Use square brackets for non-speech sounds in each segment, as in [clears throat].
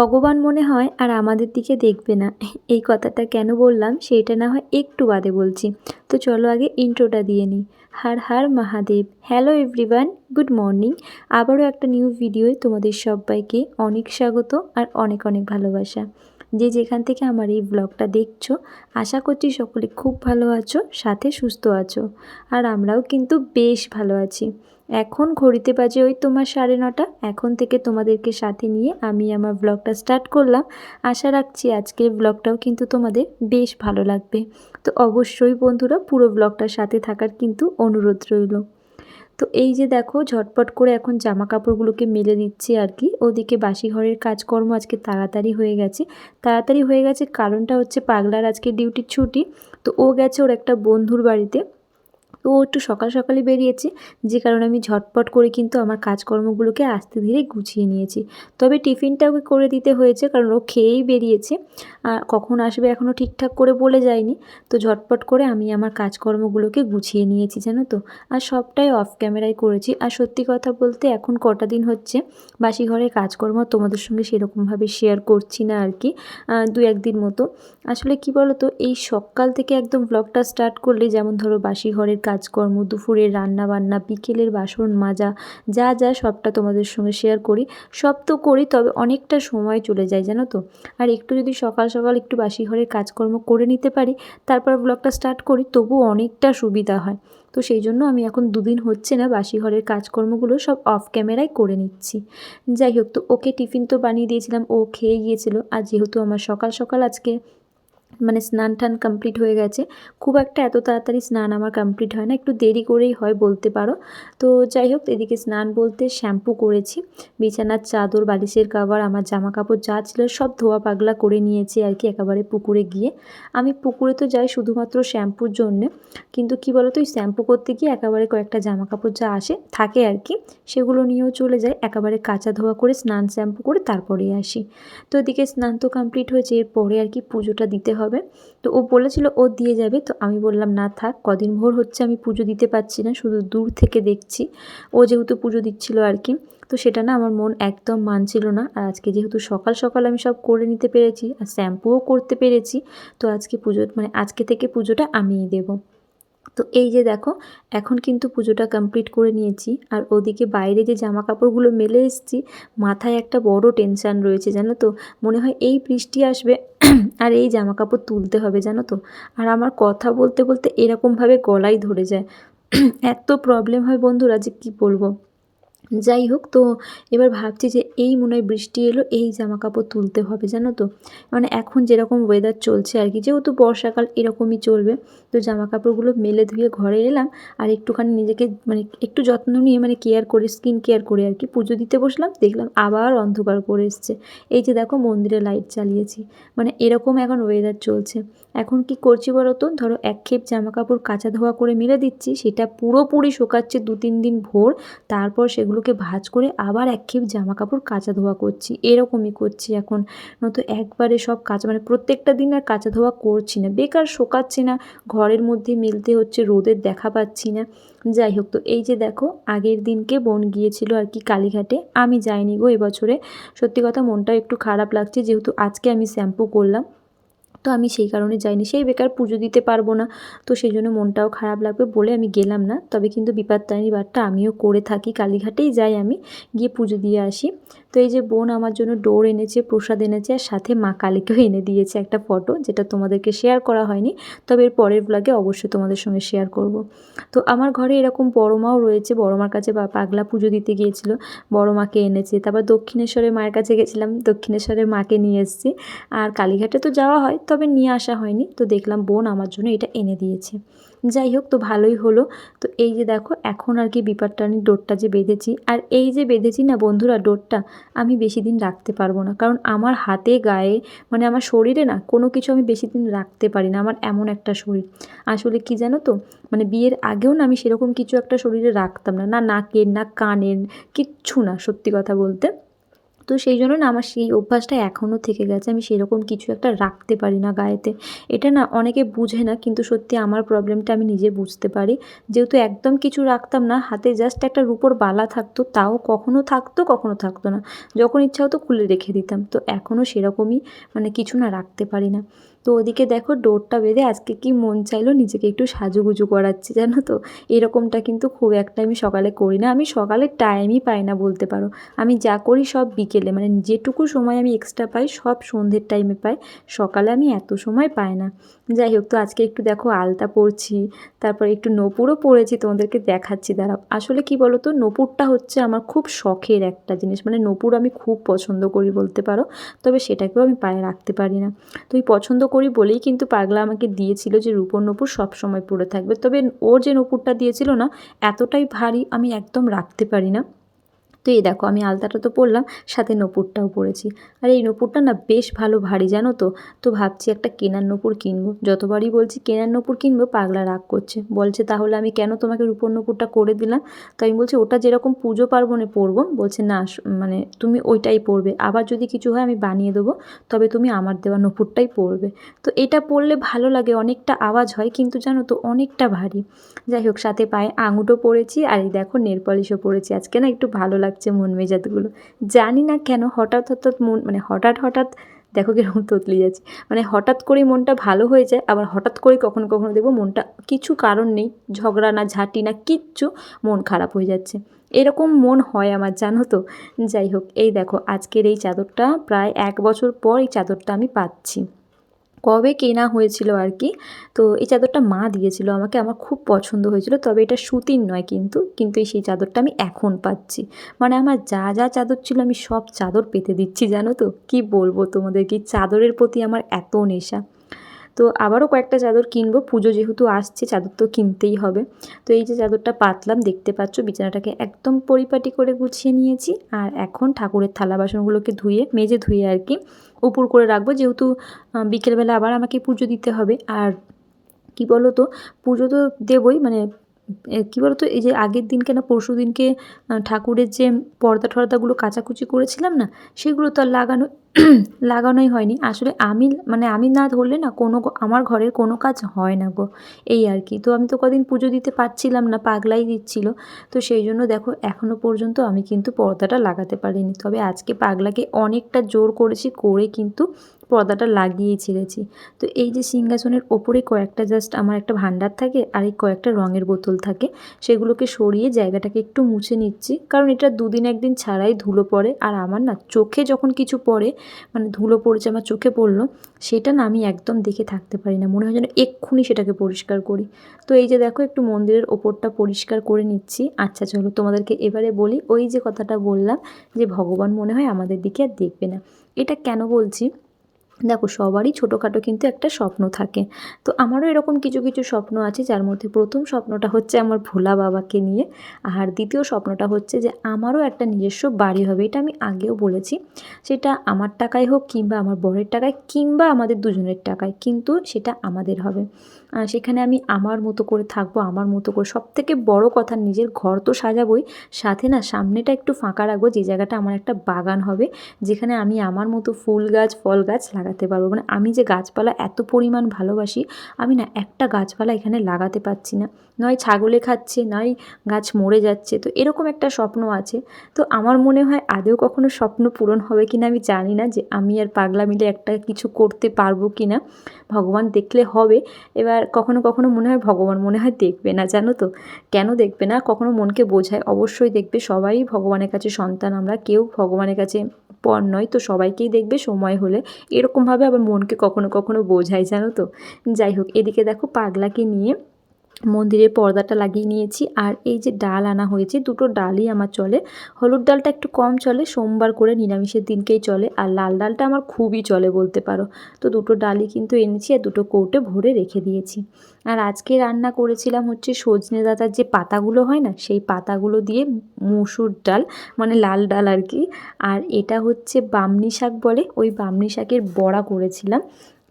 ভগবান মনে হয় আর আমাদের দিকে দেখবে না। এই কথাটা কেন বললাম সেটা না হয় একটু বাদে বলছি। তো চলো আগে ইন্ট্রোটা দিয়ে নিই। Har Har Mahadev. Hello everyone good morning আবারও একটা নিউ ভিডিওয় তোমাদের সবাইকে অনেক স্বাগত আর অনেক অনেক ভালোবাসা। যে যেখান থেকে আমার এই ব্লগটা দেখছ, আশা করছি সকলে খুব ভালো আছো, সাথে সুস্থ আছো। আর আমরাও কিন্তু বেশ ভালো আছি। এখন ঘড়িতে বাজে ওই তোমার সাড়ে নটা, এখন থেকে তোমাদেরকে সাথে নিয়ে আমি আমার ব্লগটা স্টার্ট করলাম। আশা রাখছি আজকের ব্লগটাও কিন্তু তোমাদের বেশ ভালো লাগবে। তো অবশ্যই বন্ধুরা পুরো ব্লগটার সাথে থাকার কিন্তু অনুরোধ রইল। তো এই যে দেখো, ঝটপট করে এখন জামা কাপড়গুলোকে মেলে দিচ্ছি আর কি। ওদিকে বাসি ঘরের কাজকর্ম আজকে তাড়াতাড়ি হয়ে গেছে। তাড়াতাড়ি হয়ে গেছে কারণটা হচ্ছে পাগলার আজকে ডিউটির ছুটি। তো ও গেছে ওর একটা বন্ধুর বাড়িতে। তো ও একটু সকাল সকালে বেরিয়েছে। যে কারণে আমি ঝটপট করে কিন্তু আমার কাজকর্মগুলোকে আস্তে ধীরে গুছিয়ে নিয়েছি। তবে টিফিনটা ওকে করে দিতে হয়েছে, কারণ ও খেয়েই বেরিয়েছে। আর কখন আসবে এখনও ঠিকঠাক করে বলে যায়নি। তো ঝটপট করে আমি আমার কাজকর্মগুলোকে গুছিয়ে নিয়েছি, জানো তো। আর সবটাই অফ ক্যামেরায় করেছি। আর সত্যি কথা বলতে এখন কটা দিন হচ্ছে, বাসি ঘরের কাজকর্ম তোমাদের সঙ্গে সেরকমভাবে শেয়ার করছি না আর কি দু একদিন মতো। আসলে কি বলো তো এই সকাল থেকে একদম ব্লগটা স্টার্ট করলে, যেমন ধরো বাসি ঘরের কাজকর্ম, দুপুরের রান্না বান্না বিকেলের বাসন মাজা, যা যা সবটা তোমাদের সঙ্গে শেয়ার করি, সব তো করি, তবে অনেকটা সময় চলে যায়, জানো তো? আর একটু যদি সকাল সকাল একটু বাসি ঘরের কাজকর্ম করে নিতে পারি, তারপর ব্লগটা স্টার্ট করি তবু অনেকটা সুবিধা হয়। তো সেই জন্য আমি এখন দুদিন হচ্ছে না বাসি ঘরের কাজকর্মগুলো সব অফ ক্যামেরায় করে নিচ্ছি। যাই হোক, তো ওকে টিফিন তো বানিয়ে দিয়েছিলাম, ও খেয়ে গিয়েছিল। আর যেহেতু আমার সকাল সকাল আজকে মানে স্নান টান কমপ্লিট হয়ে গেছে। খুব একটা এত তাড়াতাড়ি স্নান আমার কমপ্লিট হয় না, একটু দেরি করেই হয় বলতে পারো। তো যাই হোক, এদিকে স্নান বলতে শ্যাম্পু করেছি, বিছানার চাদর, বালিশের কাবার আমার জামা কাপড় যা ছিল সব ধোয়া পাগলা করে নিয়েছি আর কি একেবারে পুকুরে গিয়ে। আমি পুকুরে তো যাই শুধুমাত্র শ্যাম্পুর জন্যে, কিন্তু কি বলো তো ওই শ্যাম্পু করতে গিয়ে একেবারে কয়েকটা জামা কাপড় যা আসে থাকে আর কি, সেগুলো নিয়েও চলে যায় একেবারে কাঁচা ধোয়া করে স্নান শ্যাম্পু করে তারপরে আসি। তো এদিকে স্নান তো কমপ্লিট হয়েছে, এরপরে আর কি পুজোটা দিতে হবে। তো ও বলেছিল, ও দিয়ে যাবে। তো আমি বললাম, না থাক, কদিন ভোর হচ্ছে, আমি পুজো দিতে পারছি না, শুধু দূর থেকে দেখছি। ও যেহেতু পুজো দিচ্ছিল আর কি, তো সেটা না আমার মন একদম মানছিল না। আর আজকে যেহেতু সকাল সকাল আমি সব করে নিতে পেরেছি, আর শ্যাম্পুও করতে পেরেছি, তো আজকে পুজো মানে আজকে থেকে পুজোটা আমিই দেবো। তো এই যে দেখো, এখন কিন্তু পুজোটা কমপ্লিট করে নিয়েছি। আর ওদিকে বাইরে যে জামা কাপড়গুলো মেলে এসেছি, মাথায় একটা বড় টেনশান রয়েছে, জানো তো? মনে হয় এই বৃষ্টি আসবে আর এই জামা কাপড় তুলতে হবে, জানো তো? আর আমার কথা বলতে বলতে এরকমভাবে গলাই ধরে যায়। [clears throat] এত প্রবলেম হয় বন্ধুরা যে কী বলব? যাই হোক, তো এবার ভাবছি যে এই মনে হয় বৃষ্টি এলো, এই জামা কাপড় তুলতে হবে, জানো তো? মানে এখন যেরকম ওয়েদার চলছে আর কি, যেহেতু বর্ষাকাল এরকমই চলবে, তো জামা কাপড়গুলো মেলে ধুয়ে ঘরে এলাম আর একটুখানি নিজেকে মানে একটু যত্ন নিয়ে মানে কেয়ার করে স্কিন কেয়ার করে আর কি, পুজো দিতে বসলাম, দেখলাম আবার অন্ধকার করে এসছে। এই যে দেখো মন্দিরে লাইট চালিয়েছি মানে এরকম এখন ওয়েদার চলছে। এখন কি করছি বলো তো? ধরো এক খেপ জামা কাপড় কাঁচা ধোয়া করে মেলে দিচ্ছি, সেটা পুরোপুরি শোকাচ্ছে দু তিন দিন ভোর, তারপর সেগুলোকে ভাজ করে আবার এক খেপ জামা কাপড় কাঁচা ধোয়া করছি। এরকমই করছি এখন। নয়তো একবারে সব কাঁচা মানে প্রত্যেকটা দিন আর কাঁচা ধোয়া করছি না। বেকার শোকাচ্ছি না, ঘরের মধ্যে মিলতে হচ্ছে রোদের দেখা পাচ্ছি না। যাই হোক, তো এই যে দেখো, আগের দিনকে বোন গিয়েছিল আর কি কালীঘাটে। আমি যাইনি গো এবছরে সত্যি কথা মনটাও একটু খারাপ লাগছে, যেহেতু আজকে আমি শ্যাম্পু করলাম। তো আমি সেই কারণে যাইনি। সেই বেকার পুজো দিতে পারব না। তো সেই জন্য মনটাও খারাপ লাগবে বলে আমি গেলাম না। তবে কিন্তু বিপত্তারিণী বারটা আমিও করে থাকি। কালীঘাটেই যাই আমি। গিয়ে পুজো দিয়ে আসি। তো এই যে বোন আমার জন্য ডোর এনেছে, প্রসাদ এনেছে আর সাথে মা কালীকেও এনে দিয়েছে একটা ফটো যেটা তোমাদেরকে শেয়ার করা হয়নি। তবে এর পরের ব্লগে অবশ্যই তোমাদের সঙ্গে শেয়ার করব। তো আমার ঘরে এরকম বড় মাও রয়েছে, বড় মার কাছে বা পাগলা পুজো দিতে গিয়েছিল, বড় মাকে এনেছে। তারপর দক্ষিণেশ্বরের মায়ের কাছে গেছিলাম, দক্ষিণেশ্বরের মাকে নিয়ে এসেছি। আর কালীঘাটে তো যাওয়া হয়, তবে নিয়ে আসা হয়নি। তো দেখলাম বোন আমার জন্য এটা এনে দিয়েছে। যাই হোক, তো ভালোই হলো। তো এই যে দেখো, এখন আর কি বিপারটানির ডোরটা যে বেঁধেছি। আর এই যে বেঁধেছি না বন্ধুরা ডোরটা, আমি বেশি দিন রাখতে পারব না। কারণ আমার হাতে, গায়ে মানে আমার শরীরে না কোনো কিছু আমি বেশি দিন রাখতে পারি না, আমার এমন একটা শরীর। আসলে কি জানো তো মানে বিয়ের আগেও না আমি সেরকম কিছু একটা শরীরে রাখতাম না। না নাকের, না কানের, কিচ্ছু না, সত্যি কথা বলতে। তো সেই জন্য না আমার সেই অভ্যাসটা এখনও থেকে গেছে। আমি সেরকম কিছু একটা রাখতে পারি না গায়েতে। এটা না অনেকে বুঝে না, কিন্তু সত্যি আমার প্রবলেমটা আমি নিজে বুঝতে পারি। যেহেতু একদম কিছু রাখতাম না, হাতে জাস্ট একটা রুপোর বালা থাকতো, তাও কখনো থাকতো কখনো থাকতো না। যখন ইচ্ছা হতো খুলে রেখে দিতাম। তো এখনও সেরকমই মানে কিছু না রাখতে পারি না। তো ওদিকে দেখো ডোরটা বেঁধে আজকে কি মন চাইলো নিজেকে একটু সাজুগুজু করাচ্ছি, জানো তো? এরকমটা কিন্তু খুব একটা আমি সকালে করি না। আমি সকালে টাইমই পাই না বলতে পারো। আমি যা করি সব বিকেলে মানে যেটুকু সময় আমি এক্সট্রা পাই সব সন্ধ্যের টাইমে পাই। সকালে আমি এত সময় পাই না। যাই হোক, তো আজকে একটু দেখো আলতা পরছি, তারপর একটু নপুরও পরেছি, তোমাদেরকে দেখাচ্ছি। দাঁড়াও, আসলে কি বলো তো নপুরটা হচ্ছে আমার খুব শখের একটা জিনিস মানে নপুর আমি খুব পছন্দ করি বলতে পারো, তবে সেটাকেও আমি পায়ে রাখতে পারি না। তো এই পছন্দ করি বলেই কিন্তু পাগলা আমাকে দিয়েছিল যে রূপোর নপুর সবসময় পরে থাকবে। তবে ওর যে নপুরটা দিয়েছিল না, এতটাই ভারী আমি একদম রাখতে পারি না। তো এই দেখো, আমি আলতাটা তো পরলাম, সাথে নপুরটাও পরেছি। আর এই নপুরটা না বেশ ভালো, ভারী, জানো তো? তো ভাবছি একটা কেনার নপুর কিনবো। যতবারই বলছি কেনার নপুর কিনবো, পাগলা রাগ করছে। বলছে, তাহলে আমি কেন তোমাকে রূপোর নপুরটা করে দিলাম? তো আমি বলছি, ওটা যেরকম পুজো পার্বণে পরবো, বলছে, না মানে তুমি ওইটাই পরবে। আবার যদি কিছু হয়, আমি বানিয়ে দেবো, তবে তুমি আমার দেওয়া নপুরটাই পরবে। তো এটা পরলে ভালো লাগে, অনেকটা আওয়াজ হয়, কিন্তু জানো তো, অনেকটা ভারী। যাই হোক, সাথে পায়ে আঙুটো পরেছি, আর এই দেখো, নেল পলিশও পরেছি। আজকে না একটু ভালো লাগছে মন মেজাজগুলো। জানি না কেন হঠাৎ হঠাৎ মন মানে হঠাৎ হঠাৎ, দেখো কীরকম তোতলি যাচ্ছে। মানে হঠাৎ করেই মনটা ভালো হয়ে যায়, আবার হঠাৎ করেই কখনো কখনো দেখব মনটা কিছু কারণ নেই, ঝগড়া না, ঝাঁটি না, কিচ্ছু মন খারাপ হয়ে যাচ্ছে। এরকম মন হয় আমার, জানো তো। যাই হোক, এই দেখো, আজকের এই চাদরটা প্রায় এক বছর পর এই চাদরটা আমি পাচ্ছি। কবে কেনা হয়েছিল আর কি। তো এই চাদরটা মা দিয়েছিল, আমাকে আমার খুব পছন্দ হয়েছিল। তবে এটা সুতির নয় কিন্তু কিন্তু এই সেই চাদরটা আমি এখন পাচ্ছি। মানে আমার যা যা চাদর ছিল আমি সব চাদর পেতে দিচ্ছি, জানো তো? কি বলব তোমাদের কি চাদরের প্রতি আমার এত নেশা। তো আবারও কয়েকটা চাদর কিনবো। পুজো যেহেতু আসছে, চাদর তো কিনতেই হবে। তো এই যে চাদরটা পাতলাম, দেখতে পাচ্ছ বিছানাটাকে একদম পরিপাটি করে গুছিয়ে নিয়েছি। আর এখন ঠাকুরের থালা বাসনগুলোকে ধুয়ে, মেজে ধুয়ে আর কি উপর করে রাখব। যেহেতু বিকেলবেলা আবার আমাকে পুজো দিতে হবে। আর কি বলো তো পুজো তো দেবই মানে কী বলতো, এই যে আগের দিনকে না পরশু দিনকে ঠাকুরের যে পর্দা টর্দাগুলো কাচাকুচি করেছিলাম না, সেগুলো তো আর লাগানো, [clears throat] লাগানোই হয়নি। আসলে আমি মানে আমি না ধরলে না কোনো আমার ঘরের কোনো কাজ হয় না গো, এই আর কি। তো আমি তো কদিন পুজো দিতে পারছিলাম না, পাগলাই দিচ্ছিল। তো সেই জন্য দেখো এখনও পর্যন্ত আমি কিন্তু পর্দাটা লাগাতে পারিনি। তবে আজকে পাগলাকে অনেকটা জোর করেছি, করে কিন্তু পর্দাটা লাগিয়েই ছেড়েছি। তো এই যে সিংহাসনের ওপরে কয়েকটা জাস্ট আমার একটা ভান্ডার থাকে আর এই কয়েকটা রঙের বোতল থাকে, সেগুলোকে সরিয়ে জায়গাটাকে একটু মুছে নিচ্ছি। কারণ এটা দুদিন একদিন ছাড়াই ধুলো পড়ে আর আমার না চোখে যখন কিছু পড়ে মানে ধুলো পড়েছে, আমার চোখে পড়ল, সেটা না আমি একদম দেখে থাকতে পারি না। মনে হয় যেন এক্ষুনি সেটাকে পরিষ্কার করি। তো এই যে দেখো একটু মন্দিরের ওপরটা পরিষ্কার করে নিচ্ছি। আচ্ছা চলো তোমাদেরকে এবারে বলি, ওই যে কথাটা বললাম যে ভগবান মনে হয় আমাদের দিকে আর দেখবে না। এটা কেন বলছি? দেখো, সবারই ছোটোখাটো কিন্তু একটা স্বপ্ন থাকে। তো আমারও এরকম কিছু কিছু স্বপ্ন আছে, যার মধ্যে প্রথম স্বপ্নটা হচ্ছে আমার ভোলা বাবাকে নিয়ে। আর দ্বিতীয় স্বপ্নটা হচ্ছে যে আমারও একটা নিজস্ব বাড়ি হবে, এটা আমি আগেও বলেছি। সেটা আমার টাকায় হোক কিংবা আমার বরের টাকায়, কিংবা আমাদের দুজনের টাকায়, কিন্তু সেটা আমাদের হবে। সেখানে আমি আমার মতো করে থাকব, আমার মতো করে। সব থেকে বড়ো কথা, নিজের ঘর তো সাজাবোই। সাথে না, সামনেটা একটু ফাঁকা রাখব, যে জায়গাটা আমার একটা বাগান হবে, যেখানে আমি আমার মতো ফুল গাছ, ফল গাছ লাগাতে পারব। মানে আমি যে গাছপালা এত পরিমাণ ভালোবাসি, আমি না একটা গাছপালা এখানে লাগাতে পারছি না। নয় ছাগলে খাচ্ছে, নয় গাছ মরে যাচ্ছে, তো এরকম একটা স্বপ্ন আছে। তো আমার মনে হয় আদেও কখনো স্বপ্ন পূরণ হবে কি না আমি জানি না, যে আমি আর পাগলা মিলে একটা কিছু করতে পারব কি না ভগবান দেখলে হবে। এবার কখনো কখনো মনে হয় ভগবান মনে হয় দেখবে না, জানো তো? কেন দেখবে না? কখনো মনকে বোঝায়। অবশ্যই দেখবে, সবাই ভগবানের কাছে সন্তান আমরা, কেউ ভগবানের কাছে পর নয়, তো সবাইকেই দেখবে সময় হলে। এরকমভাবে আবার মনকে কখনো কখনো বোঝায়, জানো তো? যাই হোক, এদিকে দেখো পাগলাকে নিয়ে মন্দিরের পর্দাটা লাগিয়ে নিয়েছি। আর এই যে ডাল আনা হয়েছে, দুটো ডালই আমার চলে। হলুদ ডালটা একটু কম চলে, সোমবার করে নিরামিষের দিনকেই চলে। আর লাল ডালটা আমার খুবই চলে বলতে পারো। তো দুটো ডালই কিন্তু এনেছি আর দুটো কৌটে ভরে রেখে দিয়েছি। আর আজকে রান্না করেছিলাম হচ্ছে সজনে ডাঁটার যে পাতাগুলো হয় না, সেই পাতাগুলো দিয়ে মুসুর ডাল মানে লাল ডাল আর কি। আর এটা হচ্ছে বামনি শাক বলে, ওই বামনি শাকের বড়া করেছিলাম।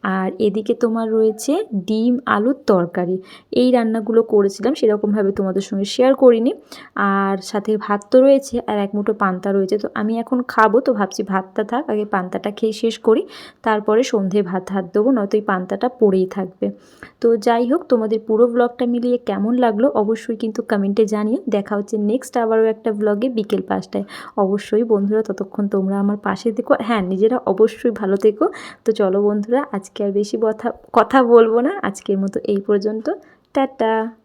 আর এদিকে তোমার রয়েছে ডিম আলুর তরকারি। এই রান্নাগুলো করেছিলাম, সেরকমভাবে তোমাদের সঙ্গে শেয়ার করিনি। আর সাথে ভাত তো রয়েছে আর এক মুঠো পান্তা রয়েছে। তো আমি এখন খাব, তো ভাবছি ভাতটা থাক, আগে পান্তাটা খেয়ে শেষ করি। তারপরে সন্ধে ভাত হাত দেবো, নয়তো এই পান্তাটা পড়েই থাকবে। তো যাই হোক, তোমাদের পুরো ব্লগটা মিলিয়ে কেমন লাগল অবশ্যই কিন্তু কমেন্টে জানিও। দেখা হচ্ছে নেক্সট আবারও একটা ব্লগে বিকেল পাঁচটায়। অবশ্যই বন্ধুরা, ততক্ষণ তোমরা আমার পাশে দেখো হ্যাঁ নিজেরা অবশ্যই ভালো থেকো। তো চলো বন্ধুরা আজকে আর বেশি কথা বলব না। আজকের মতো এই পর্যন্ত। টাটা।